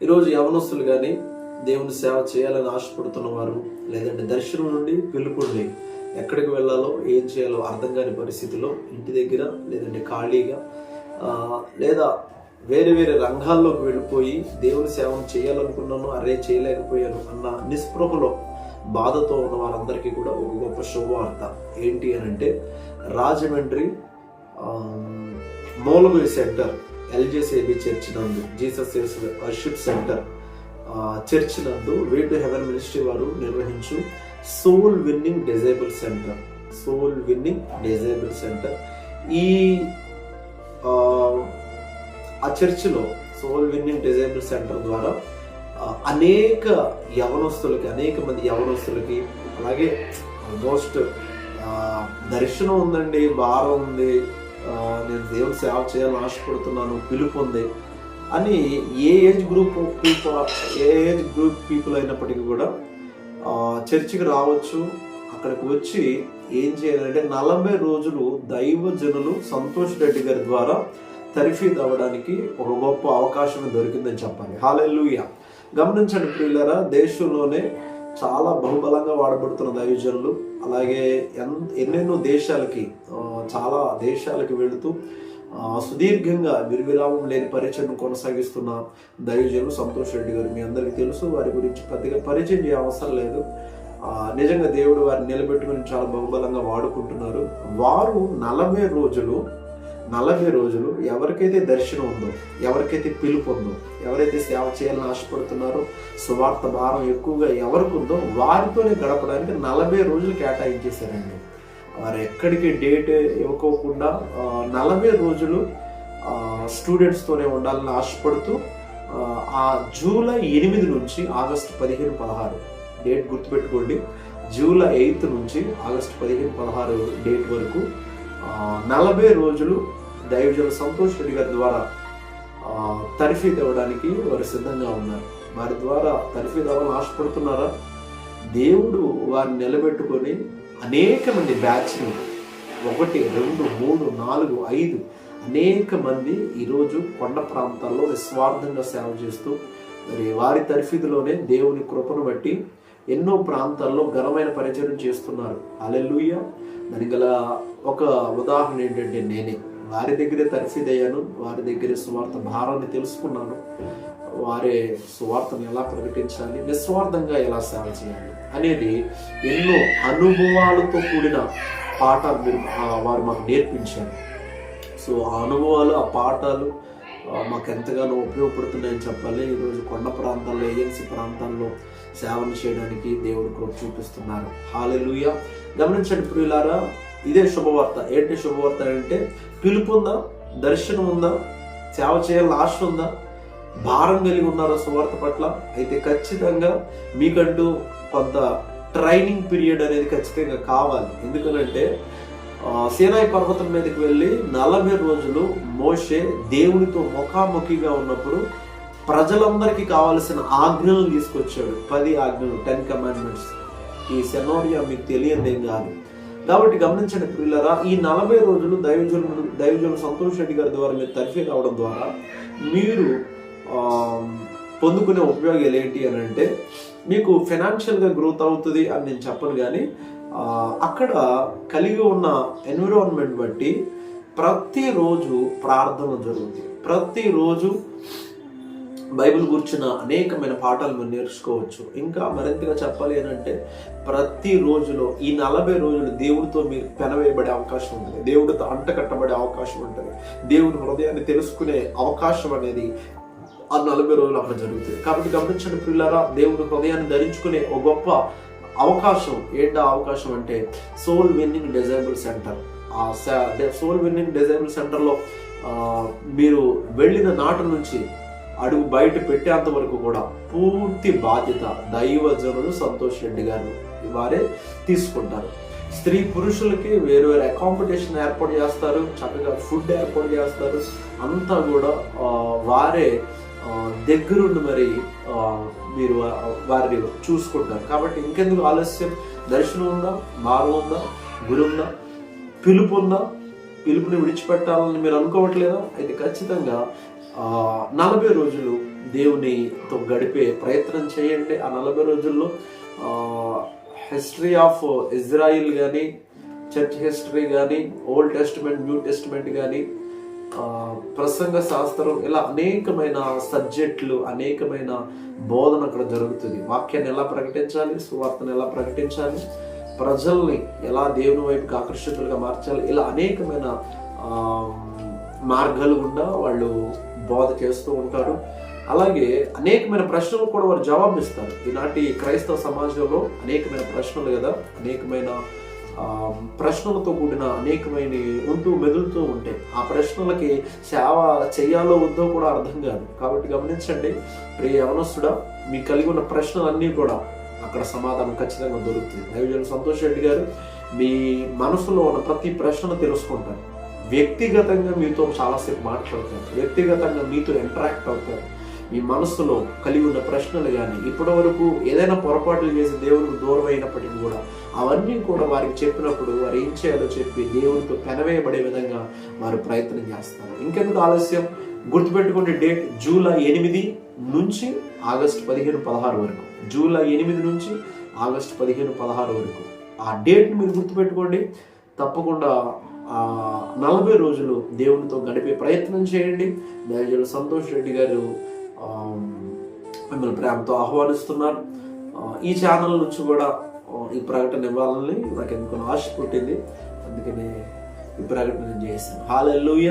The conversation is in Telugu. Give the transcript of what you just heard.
ఈరోజు యవనస్తులు కానీ దేవుని సేవ చేయాలని ఆశపడుతున్న వారు లేదంటే దర్శనం నుండి పిలుపుండి ఎక్కడికి వెళ్ళాలో ఏం చేయాలో అర్థం కాని పరిస్థితిలో ఇంటి దగ్గర లేదంటే ఖాళీగా లేదా వేరే వేరే రంగాల్లోకి వెళ్ళిపోయి దేవుని సేవను చేయాలనుకున్నాను అరే చేయలేకపోయాను అన్న నిస్పృహలో బాధతో ఉన్న వారందరికీ కూడా ఒక గొప్ప శుభవార్త. ఏంటి అని అంటే రాజమండ్రి మూలగురి సెంటర్ ఎల్జేసేబి చర్చ్ నందు జీసస్ వర్షిప్ సెంటర్ చర్చ్ నందు వే టు హెవెన్ మినిస్ట్రీ వారు నిర్వహించు soul winning disable centre soul winning disable centre. ఈ ఆ, చర్చిలో సోల్ విన్నింగ్ డిజేబుల్ సెంటర్ ద్వారా అనేక యవనస్తులకి అనేక మంది యవనస్తులకి అలాగే ఆల్మోస్ట్ దర్శనం ఉందండి భారం ఉంది నేను దేవుని సేవ చేయాలని ఆశపడుతున్నాను పిలుపు ఉంది అని ఏ ఏజ్ గ్రూప్ పీపుల్ ఏ ఏజ్ గ్రూప్ పీపుల్ అయినప్పటికీ కూడా చర్చికి రావచ్చు అక్కడికి వచ్చి ఏం చేయాలంటే నలభై రోజులు దైవజనులు సంతోష్ రెడ్డి గారి ద్వారా తరిఫీద్ అవ్వడానికి ఒక గొప్ప అవకాశం దొరికిందని చెప్పాలి. హాలెల్లుయ. గమనించండి ప్రియులరా దేశంలోనే చాలా బహుబలంగా వాడబడుతున్న దైవజనులు. అలాగే ఎన్ ఎన్నెన్నో దేశాలకి చాలా దేశాలకి వెళుతూ సుదీర్ఘంగా విరివిరామం లేని పరిచయం కొనసాగిస్తున్న దైవజనులు సంతోష్ రెడ్డి గారు. మీ అందరికీ తెలుసు వారి గురించి పెద్దగా పరిచయం చేయ అవసరం లేదు. నిజంగా దేవుడు వారిని నిలబెట్టుకుని చాలా బహుబలంగా వాడుకుంటున్నారు. వారు నలభై రోజులు నలభై రోజులు ఎవరికైతే దర్శనం ఉందో ఎవరికైతే పిలుపు ఉందో ఎవరైతే సేవ చేయాలని ఆశపడుతున్నారో సువార్త భారం ఎక్కువగా ఎవరికి ఉందో వారితోనే గడపడానికి నలభై రోజులు కేటాయించేశారండి. వారు ఎక్కడికి డేట్ ఇవ్వకోకుండా నలభై రోజులు ఆ, స్టూడెంట్స్తోనే ఉండాలని ఆశపడుతూ ఆ, జూలై ఎనిమిది నుంచి ఆగస్టు పదిహేను పదహారు డేట్ గుర్తుపెట్టుకోండి. జూలై ఎయిత్ నుంచి ఆగస్టు పదిహేను పదహారు డేట్ వరకు నలభై రోజులు దైవజన సంతోష్ రెడ్డి గారి ద్వారా తరిఫీ తర్ఫీద్ వారు సిద్ధంగా ఉన్నారు. వారి ద్వారా తరిఫీ అవ్వాలని ఆశపడుతున్నారా? దేవుడు వారిని నిలబెట్టుకొని అనేక మంది బ్యాచ్ని ఒకటి రెండు మూడు నాలుగు ఐదు అనేక మంది ఈరోజు కొండ ప్రాంతాల్లో నిస్వార్థంగా సేవ చేస్తూ మరి వారి తరఫీదులోనే దేవుని కృపను బట్టి ఎన్నో ప్రాంతాల్లో ఘనమైన పరిచయం చేస్తున్నారు. అలెలుయ్య దానికి గల ఒక ఉదాహరణ ఏంటంటే నేనే. వారి దగ్గరే తరఫీదయ్యాను. వారి దగ్గరే సువార్త భారాన్ని తెలుసుకున్నాను. వారే సువార్తను ఎలా ప్రకటించాలి నిస్వార్థంగా ఎలా సేవ చేయాలి అనేది ఎన్నో అనుభవాలతో కూడిన పాఠాలు మీరు వారు మాకు నేర్పించారు. సో ఆ అనుభవాలు ఆ పాఠాలు మాకు ఎంతగానో ఉపయోగపడుతున్నాయని చెప్పాలి. ఈరోజు కొండ ప్రాంతాల్లో ఏజెన్సీ ప్రాంతాల్లో సేవలు చేయడానికి దేవుడు కృప చూపిస్తున్నారు. హాలెలుయ. గమనించండి ప్రియులారా ఇదే శుభవార్త. ఏంటి శుభవార్త అంటే పిలుపు ఉందా? దర్శనం ఉందా? సేవ చేయాలని ఆశ ఉందా? భారం కలిగి ఉన్నారా సువార్త పట్ల? అయితే ఖచ్చితంగా మీకంటూ కొంత ట్రైనింగ్ పీరియడ్ అనేది ఖచ్చితంగా కావాలి. ఎందుకనంటే సీనాయి పర్వతం మీదకి వెళ్ళి నలభై రోజులు మోషే దేవునితో ముఖాముఖిగా ఉన్నప్పుడు ప్రజలందరికీ కావలసిన ఆజ్ఞలను తీసుకొచ్చాడు. పది ఆజ్ఞలు టెన్ కమాండ్మెంట్స్ ఈ సెనోరియా మీకు తెలియదేం కాదు. కాబట్టి గమనించండి పిల్లరా ఈ నలభై రోజులు దైవజనులు దైవజనులు సంతోష్ రెడ్డి గారి ద్వారా మీరు తరిఫీ కావడం ద్వారా మీరు పొందుకునే ఉపయోగాలు ఏంటి అని అంటే మీకు ఫైనాన్షియల్గా గ్రోత్ అవుతుంది అని నేను చెప్పను కానీ అక్కడ కలిగి ఉన్న ఎన్విరాన్మెంట్ బట్టి ప్రతిరోజు ప్రార్థన జరుగుతుంది. ప్రతిరోజు బైబిల్ కూర్చున్న అనేకమైన పాఠాలు మీరు నేర్చుకోవచ్చు. ఇంకా మరింతగా చెప్పాలి అని అంటే ప్రతి రోజులో ఈ నలభై రోజులు దేవుడితో మీరు పెనవేయబడే అవకాశం ఉంటుంది. దేవుడితో అంట కట్టబడే అవకాశం ఉంటుంది. దేవుని హృదయాన్ని తెలుసుకునే అవకాశం అనేది ఆ నలభై రోజులు అక్కడ జరుగుతుంది. కాబట్టి గమనించండి పిల్లరా దేవుని హృదయాన్ని ధరించుకునే ఒక గొప్ప అవకాశం ఏంటా అవకాశం అంటే సోల్ విన్నింగ్ డిజైబుల్ సెంటర్ ఆ సోల్ విన్నింగ్ డిజైబుల్ సెంటర్లో మీరు వెళ్ళిన నాటి నుంచి అడుగు బయట పెట్టేంత వరకు కూడా పూర్తి బాధ్యత దైవజనులు సంతోష్ రెడ్డి గారు వారే తీసుకుంటారు. స్త్రీ పురుషులకి వేరు వేరు అకామిడేషన్ ఏర్పాటు చేస్తారు చక్కగా ఫుడ్ ఏర్పాటు చేస్తారు అంతా కూడా వారే దగ్గరుండి మరి మీరు వారిని చూసుకుంటారు. కాబట్టి ఇంకెందుకు ఆలస్యం? దర్శనం ఉందా? భారం ఉందా? గురి ఉందా? పిలుపు ఉందా? పిలుపుని విడిచిపెట్టాలని మీరు అనుకోవట్లేదా? అయితే ఖచ్చితంగా నలభై రోజులు దేవునితో గడిపే ప్రయత్నం చేయండి. ఆ నలభై రోజుల్లో హిస్టరీ ఆఫ్ ఇజ్రాయిల్ కానీ చర్చ్ హిస్టరీ కానీ ఓల్డ్ టెస్ట్మెంట్ న్యూ టెస్ట్మెంట్ కానీ ప్రసంగ శాస్త్రం ఇలా అనేకమైన సబ్జెక్టులు అనేకమైన బోధన అక్కడ జరుగుతుంది. వాక్యాన్ని ఎలా ప్రకటించాలి? సువార్తను ఎలా ప్రకటించాలి? ప్రజల్ని ఎలా దేవుని వైపుకి ఆకర్షితులుగా మార్చాలి? ఇలా అనేకమైన మార్గాలు గుండా వాళ్ళు బోధ చేస్తూ ఉంటారు. అలాగే అనేకమైన ప్రశ్నలు కూడా వారు జవాబిస్తారు. ఈనాటి క్రైస్తవ సమాజంలో అనేకమైన ప్రశ్నలు కదా. అనేకమైన ప్రశ్నలతో కూడిన అనేకమైన ఉంటూ మెదులుతూ ఉంటాయి ఆ ప్రశ్నలకి సేవ చేయాలో వద్దో కూడా అర్థం కాదు. కాబట్టి గమనించండి ప్రియ యవనస్తుడా మీకు కలిగి ఉన్న ప్రశ్నలన్నీ కూడా అక్కడ సమాధానం ఖచ్చితంగా దొరుకుతుంది. దైవజన సంతోష్ రెడ్డి గారు మీ మనసులో ఉన్న ప్రతి ప్రశ్నను తెలుసుకుంటారు. వ్యక్తిగతంగా మీతో చాలాసేపు మాట్లాడతారు. వ్యక్తిగతంగా మీతో ఇంటరాక్ట్ అవుతారు. మీ మనసులో కలిగి ఉన్న ప్రశ్నలు కానీ ఇప్పటి వరకు ఏదైనా పొరపాట్లు చేసి దేవునికి దూరం అయినప్పటికీ కూడా అవన్నీ కూడా వారికి చెప్పినప్పుడు వారు ఏం చేయాలో చెప్పి దేవునితో పెనవేయబడే విధంగా వారు ప్రయత్నం చేస్తారు. ఇంకెందుకు ఆలస్యం? గుర్తుపెట్టుకునే డేట్ జూలై ఎనిమిది నుంచి ఆగస్టు పదిహేను పదహారు వరకు. జూలై ఎనిమిది నుంచి ఆగస్టు పదిహేను పదహారు వరకు. ఆ డేట్ని మీరు గుర్తుపెట్టుకోండి. తప్పకుండా నలభై రోజులు దేవునితో గడిపే ప్రయత్నం చేయండి. దయచేసి సంతోష్ రెడ్డి గారు మిమ్మల్ని ప్రేమతో ఆహ్వానిస్తున్నారు. ఈ ఛానల్ నుంచి కూడా ఈ ప్రకటన ఇవ్వాలని నాకు ఎందుకు ఆశ పుట్టింది. అందుకని ఈ ప్రకటన నేను చేశాను. హాలెల్లుయ